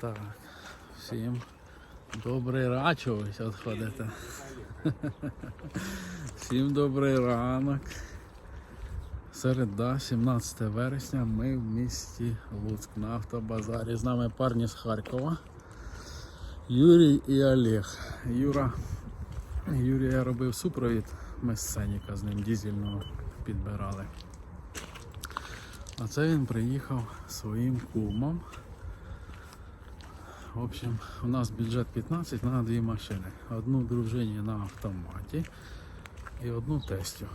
Так, всім добрий рачок відходите. Всім добрий ранок. Середа, 17 вересня, ми в місті Луцьк на автобазарі. З нами парні з Харкова. Юрій і Олег. Юра, Юрія робив супровід, ми з Сеніка з ним дізельного підбирали. А це він приїхав своїм кумом. В общем, у нас бюджет 15 на дві машини. Одну дружині на автоматі і одну тестю.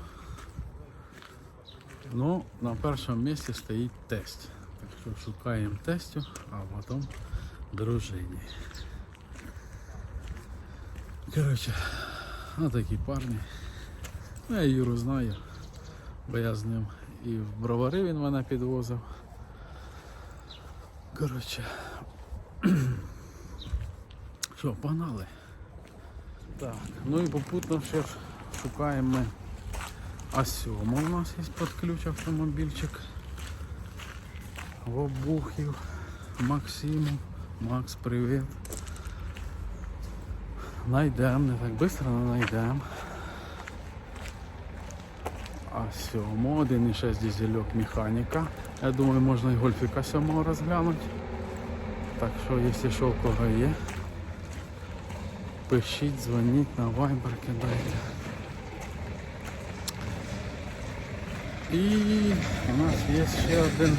Ну, на першому місці стоїть тесть. Так що шукаємо тестю, а потім дружині. Коротше, такі парні. Ну, я Юру знаю, бо я з ним і в бровари він мене підвозив. Коротше. Що, погнали? Так, ну і попутно ще ж шукаємо ми А7 у нас є під ключ автомобільчик. Вобухів, Максиму. Макс, привіт. Найдемо, не так швидко, але найдемо. А7, 1,6 дизельок механіка. Я думаю, можна і гольфіка 7 розглянути. Так що, якщо що у кого є, пишіть, дзвоніть на Viber, кидайте. І у нас є ще один.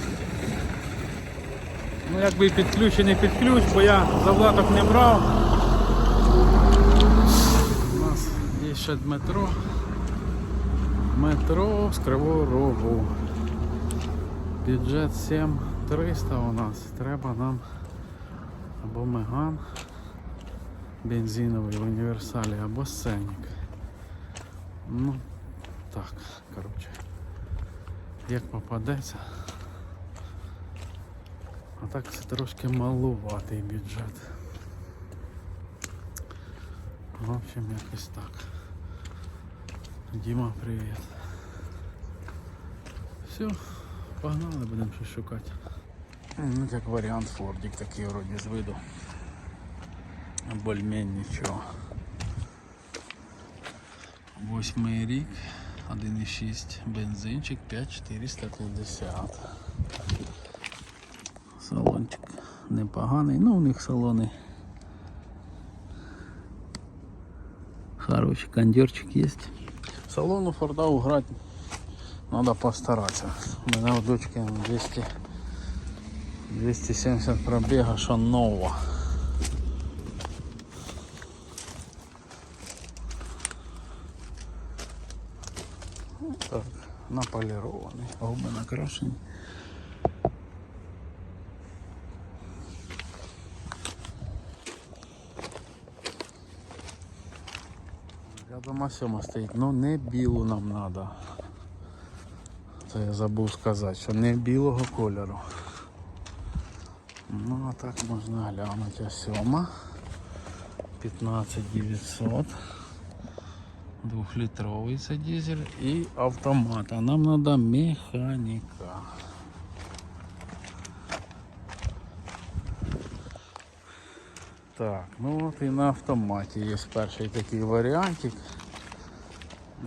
Ну якби під ключ і не під ключ, бо я завлаток не брав. У нас є ще Дмитро. Метро з Кривого Рогу. Бюджет 7300 у нас. Треба нам або Меган бензиновий в універсалі, або Сенік. Ну, так, коротше. Як попадеться. А так це трошки малуватий бюджет. В общем, якось так. Діма, привіт. Все, погнали, будемо щось шукати. Ну, як варіант Фордик такий вроді з виду. Більш-менш нічого. Восьмий рік, 1,6 бензинчик 5450. Салончик непоганий, ну у них салони. Хороший кондерчик есть. Салон у Форда уграть надо постараться. У меня у дочки 200 270 пробега, что нового. Так, наполированный, губы накрашены. Рядом осьома стоїть, ну не білу нам треба. Це я забув сказати, що не білого кольору. Ну а так можна глянути осьома. 15900. Двухлітровий це дизель і автомат. А нам треба механіка. Так, ну от і на автоматі є перший такий варіантик.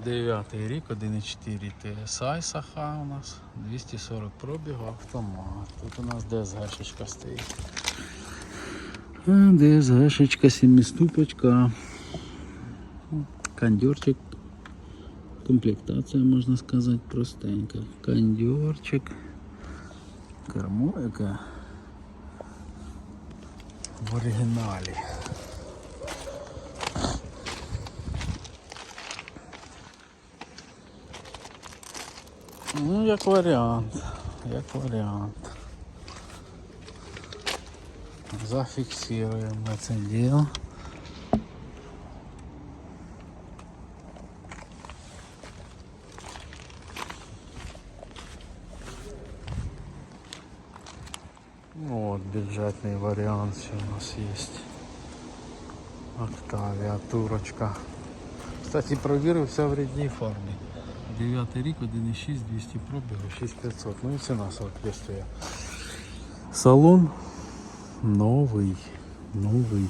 Дев'ятий рік, 1.4 TSI Саха у нас, 240 пробігу автомат. Тут у нас ДСГ-шечка стоїть. ДСГ-шечка, семиступочка. Кондерчик. Комплектація, можна сказати, простенька. Кондерчик. Кермо яке в оригіналі. Ну, як варіант, як варіант. Зафіксуємо це діло. Вот бюджетный вариант все у нас есть. Октавия, турочка. Кстати, проверю все в рідній формі. 9 рік, 1,6, 200 пробігу, 6500. Ну і ціна соответствує. Салон Новий. Новий.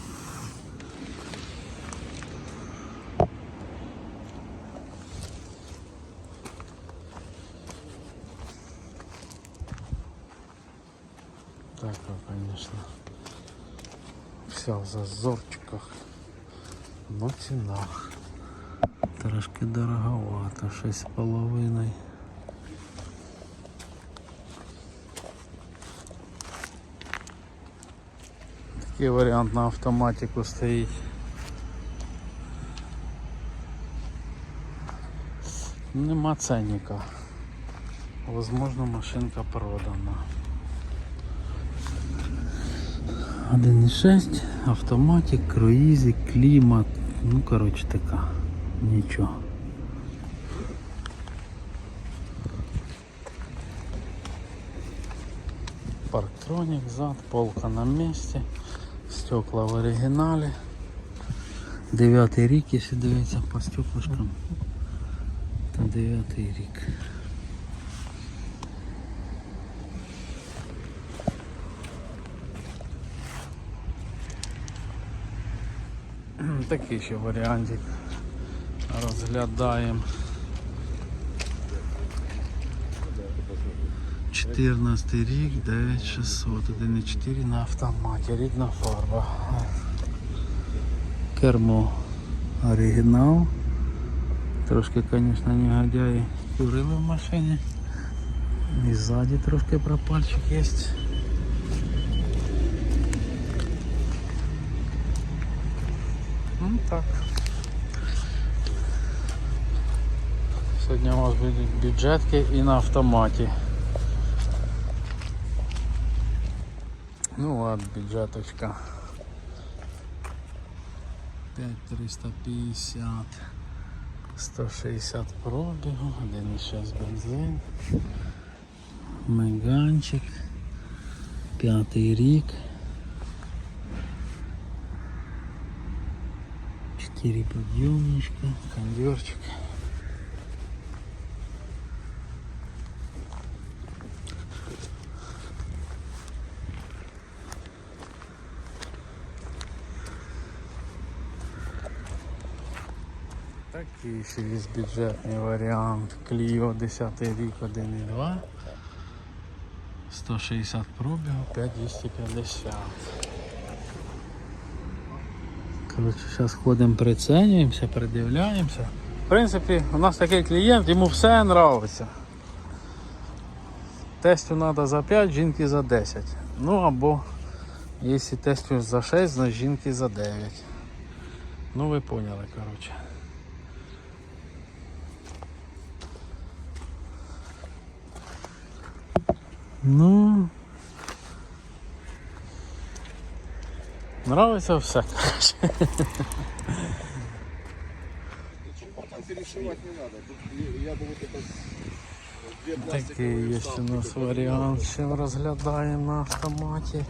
Так, конечно. Вся в зазорчиках. Но ціна. Трошки дороговато, 6,5. Такий варіант на автоматику стоїть. Нема ценника. Возможно, машинка продана. 1.6, автоматик, круїзик, клімат. Ну, коротше така. Нічого. Парктроник, зад, полка на місці, стекла в оригіналі. Дев'ятий рік, якщо дивитися по стеклышкам, то дев'ятий рік. Такий ще варіантик розглядаємо. 14 рік, 9600, 1.4 на автоматі, рідна фарба. Кермо оригінал. Трошки, звісно, негодяї курили в машині. І ззаді трошки пропальчик є. Ну так. Сьогодні у нас будуть бюджетки і на автоматі. Ну от бюджеточка. 5350 160 пробігу, 1,6 бензин, Меганчик, п'ятий рік. 4 подъемничка, кондерчик. Такий ще є бюджетний варіант. Clio 10 рік 1.2. 160 пробігу, 5250. Коротше, зараз ходимо, прицінюємося, придивляємося. В принципі, у нас такий клієнт, йому все подобається. Тестю треба за 5, жінки за 10. Ну або якщо тестю за 6, значить жінки за 9. Ну ви поняли, коротше. Ну. Нравиться все, коротше. Там перешивать не надо. Тут я- я думаю, это две пластиковые Такий є у нас варіант, ще розглядаємо на автоматі.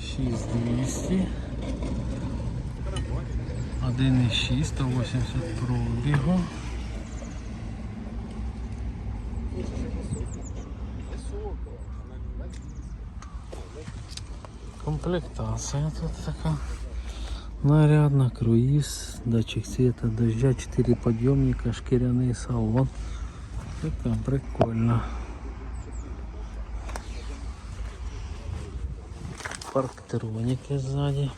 6200. 1,6, 180 пробігу. Комплектація тут така. Нарядна, круїз, датчик света, дождя, 4 подъемника, шкіряний салон. Така прикольно. Парктроники сзади.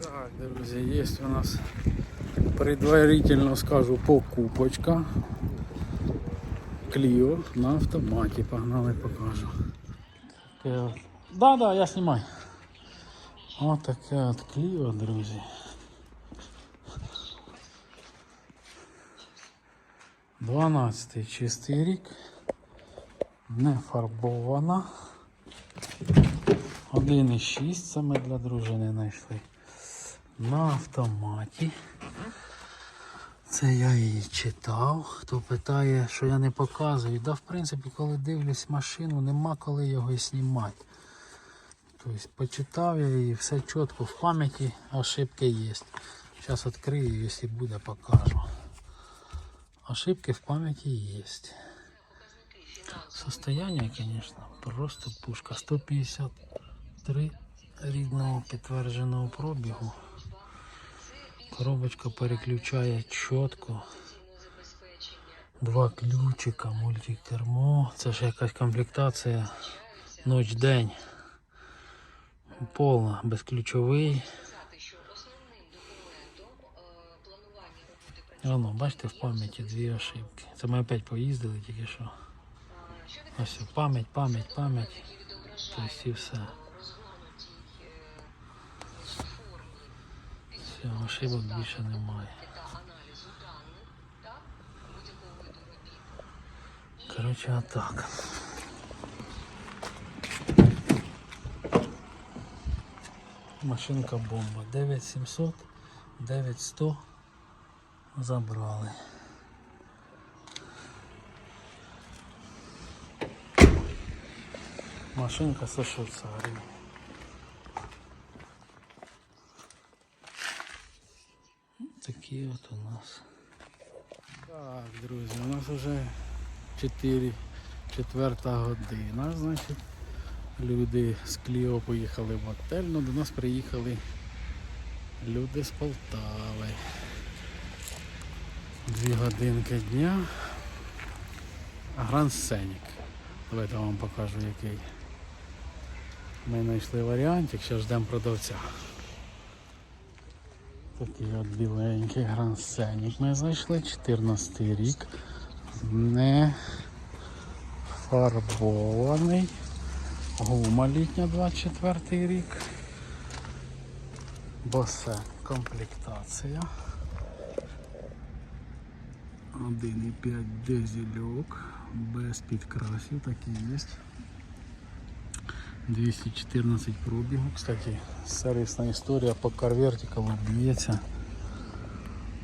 Так, друзі, є у нас предварительно скажу покупочка. Кліо на автоматі. Погнали, покажу. Да, да, я знімаю. Ось таке от Кліо, друзі. Дванадцятий чистий рік. Не фарбована. 1,6 це ми для дружини знайшли. На автоматі. Це я її читав. Хто питає, що я не показую. Да, в принципі, коли дивлюсь машину, нема коли його і знімати. Тобто почитав я її, все чітко в пам'яті, ошибки є. Зараз відкрию, якщо буде, покажу. Ошибки в пам'яті є. Состояние, конечно, просто пушка. 153 рідного підтвердженого пробігу. Коробочка переключає чітко. Два ключика, мультикермо. Це ж якась комплектація ноч-день. Повна, безключовий. Воно, бачите, в пам'яті дві ошибки. Це ми опять поїздили тільки що. Ось пам'ять, пам'ять, пам'ять. Тобто і все. Все, ошибок більше немає. Коротше, отак. Машинка бомба. 9700, 9100 забрали. Машинка со Швейцарії. Такі от у нас. Так, друзі, у нас вже 4, четверта година, значить. Люди з Кліо поїхали в отель, ну до нас приїхали люди з Полтави. Дві годинки дня. Гранд Сценік. Давайте вам покажу який. Ми знайшли варіантик, зараз ждемо продавця. Такий от біленький Гранд Сценік ми знайшли, 14 рік. Не фарбований. Гума літня 24 рік. Босе комплектація. 1,5 дизельок без підкрасів, такі є. 214 пробігу. Кстати, сервісна історія по карвертикалу б'ється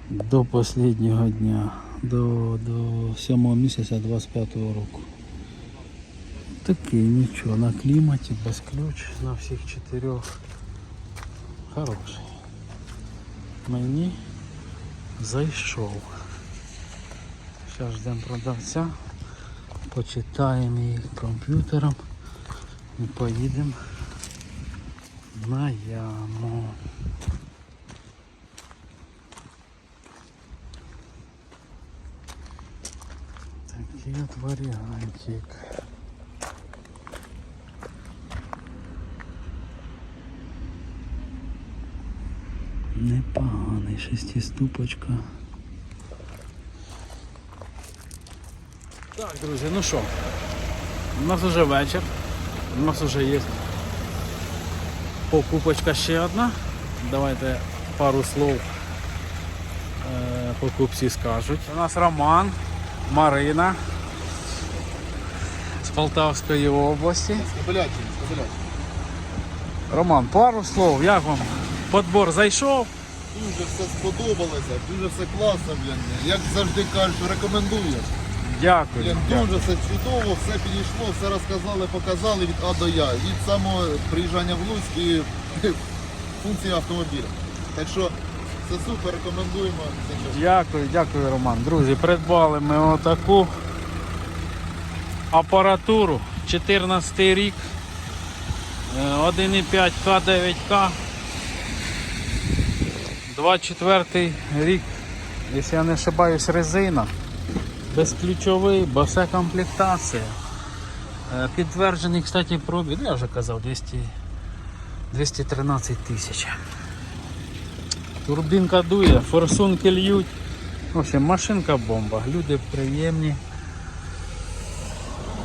до останнього дня, до, до 7 місяця 25 року. Такий нічого, на кліматі, без ключ, на всіх чотирьох. Хороший. Мені зайшов. Зараз ждемо продавця, почитаємо її комп'ютером і поїдемо на яму. Такий от варіантик. Непоганий шестиступочка. Так, друзі, ну що, у нас вже вечір, у нас вже є покупочка ще одна. Давайте пару слов е, покупці скажуть. У нас Роман, Марина з Полтавської області. Роман, пару слов, як вам? Подбор зайшов? Дуже все сподобалося, дуже все класно, блін. Як завжди кажуть, рекомендую. Дякую. Блін, дуже все чудово, все підійшло, все розказали, показали від А до Я. Від самого приїжджання в Луцьк і функції автомобіля. Так що це супер, рекомендуємо. Дякую, дякую, Роман. Друзі, придбали ми отаку апаратуру 14 рік. е, 1,5 К9К. 24 рік, якщо я не ошибаюсь, резина. Безключовий, босе комплектація. Е, Підтверджений, кстати, пробіг, ну, я вже казав, 200, 213 тисяч. Турбінка дує, форсунки льють. В общем, машинка бомба, люди приємні.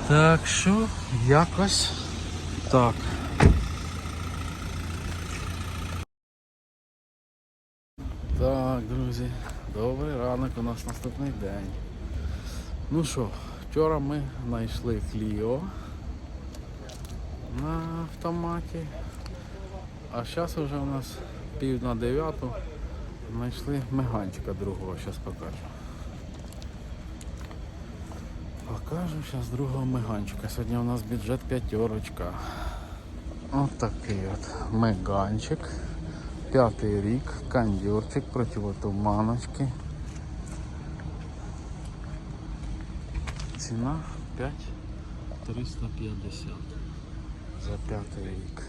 Так що, якось так. Так, друзі, добрий ранок, у нас наступний день. Ну що, вчора ми знайшли Кліо на автоматі. А зараз вже у нас пів на дев'яту. Знайшли меганчика другого, зараз покажу. Покажу зараз другого меганчика. Сьогодні у нас бюджет п'ятерочка. Ось такий от меганчик. п'ятий рік, кондьорчик, противотуманочки. Ціна 5350 за п'ятий рік.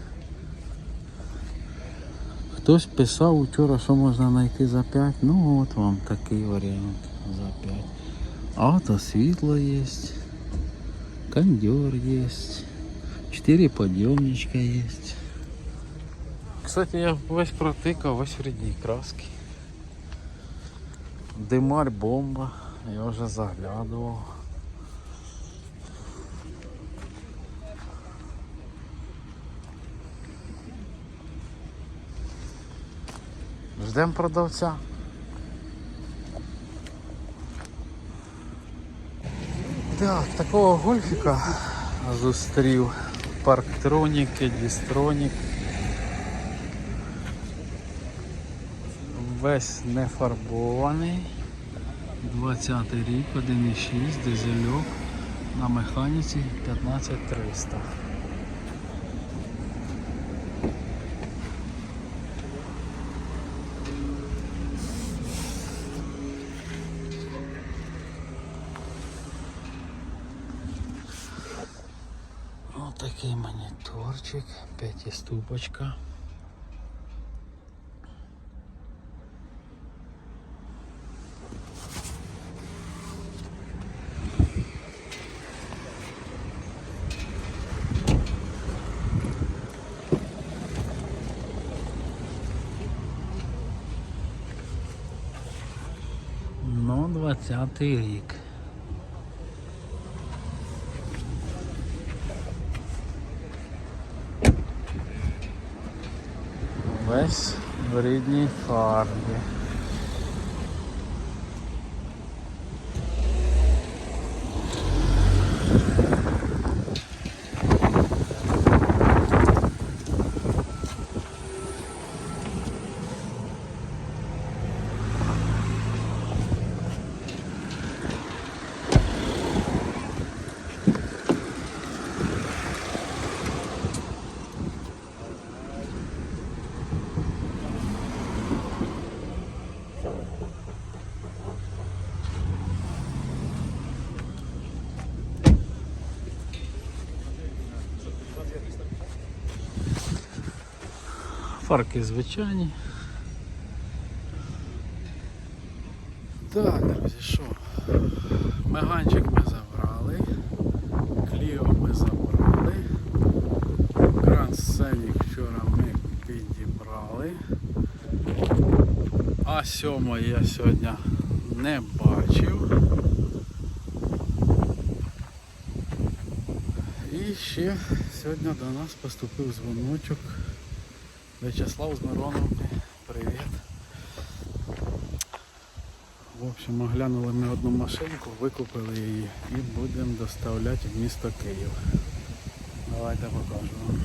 Хтось писав вчора, що можна знайти за 5. Ну от вам такий варіант за 5. Автосвітло є. Кондер є. 4 подъемничка есть. Кстати, я весь протыкал, весь в рідній краски. Димарь бомба, я вже заглядував. Ждем продавця. Так, такого гольфіка зустрів. Парктроніки, дістронік. Весь не фарбований. 20 рік, 1,6, дизельок на механіці 15300. Моніторчик, п'ятиступочка. Ну, 20 рік. Весь в рідній фарбі. Фарки звичайні. Так, друзі, що? Меганчик ми забрали, Кліо ми забрали, Гранд Сценік вчора ми підібрали. А сьомої я сьогодні не бачив. І ще сьогодні до нас поступив дзвоночок. Вячеслав з Мироновки. Привіт. В общем, оглянули ми одну машинку, викупили її і будемо доставляти в місто Київ. Давайте покажу вам.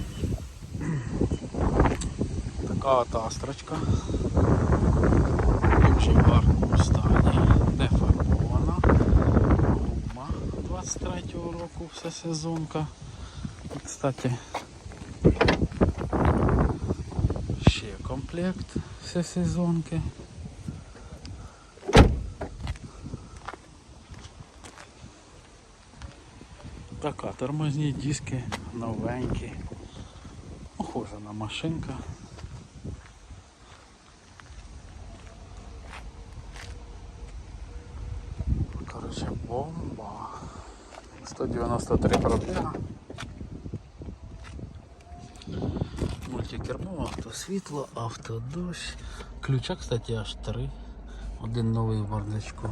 Така от астрочка. В дуже гарному стані. Не фарбована. Гума 23-го року вся сезонка. Кстати, ще комплект сезонки. Така, тормозні диски новенькі. Похожа на машинка. Короче, бомба. 193 пробіга. Автосвітло, автодощ. Ключа, кстати, аж три. Один новий в бардачку.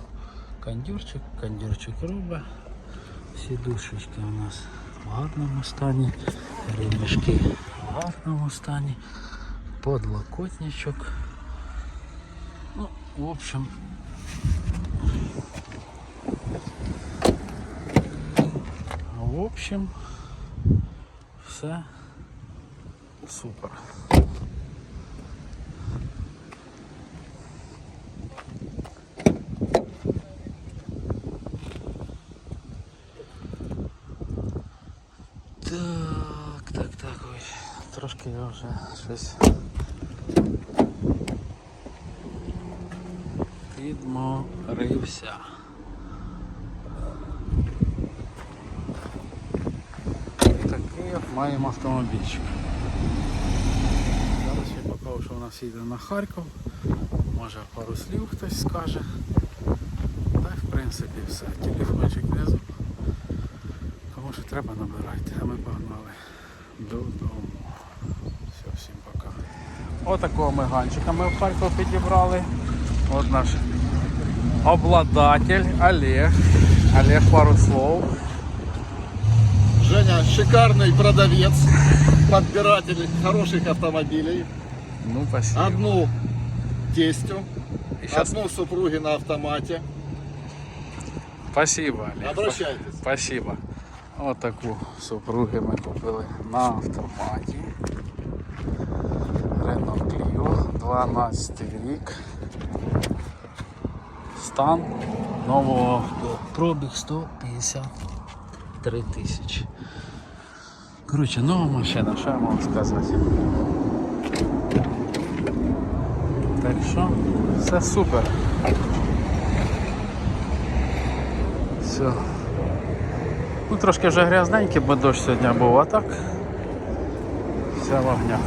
Кондюрчик, кондюрчик робить. Всі душечки у нас в гарному стані. Ремішки в гарному стані. Подлокотничок. Ну, в общем. В общем, все супер. Так, так, так, ой. Трошки я вже щось Підморився. Такий от маємо автомобільчик. Зараз ще покажу, що у нас їде на Харків. Може пару слів хтось скаже. Та й в принципі все. Телефончик внизу. Кому що треба набирайте, а ми погнали додому. Все, всім пока. Отакого меганчика ми в Харків підібрали. От наш обладатель Олег. Олег, пару слов. Женя шикарный продавец, подбиратель хороших автомобилей. Ну, спасибо. Одну тестю, І щас- одну супруги на автомате. Спасибо, Олег. Обращайтесь. Спасибо. От таку супруги ми купили на автоматі. Renault Clio, 12 рік. Стан нового. Пробіг 153 тисячі. Коротше, нова машина, що я можу сказати. Так що, все супер. Все. Ну, трошки вже грязненький, бо дощ сьогодні був, а так. Все в огнях.